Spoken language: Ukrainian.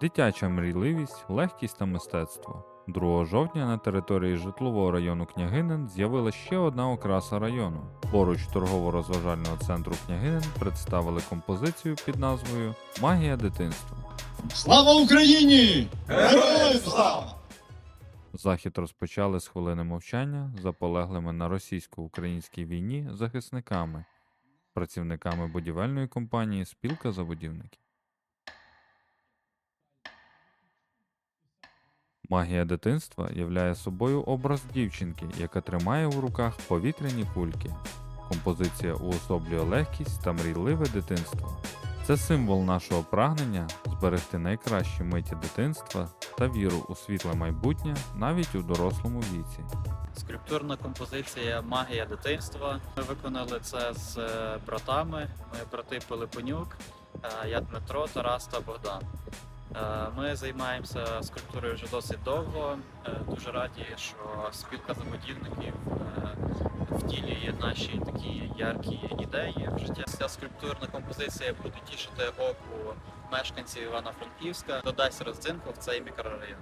Дитяча мрійливість, легкість та мистецтво. 2 жовтня на території житлового району Княгинин з'явилася ще одна окраса району. Поруч торгово-розважального центру Княгинин представили композицію під назвою Магія дитинства. Слава Україні! Героям слава! Захід розпочали з хвилини мовчання за полеглими на російсько-українській війні захисниками, працівниками будівельної компанії Спілка забудівників. Магія дитинства являє собою образ дівчинки, яка тримає у руках повітряні кульки. Композиція уособлює легкість та мрійливе дитинство. Це символ нашого прагнення зберегти найкращі миті дитинства та віру у світле майбутнє навіть у дорослому віці. Скульптурна композиція Магія дитинства. Ми виконали це з е, братами. Ми брати Пилипонюк, е, я Дмитро, Тарас та Богдан. Е, Ми займаємося скульптурою вже досить довго. Е, Дуже раді, що спілка забудівників е, втілює наші такі яркі ідеї в життя. Ця скульптурна композиція буде тішити оку мешканців Івано-Франківська, додасть родзинку в цей мікрорайон.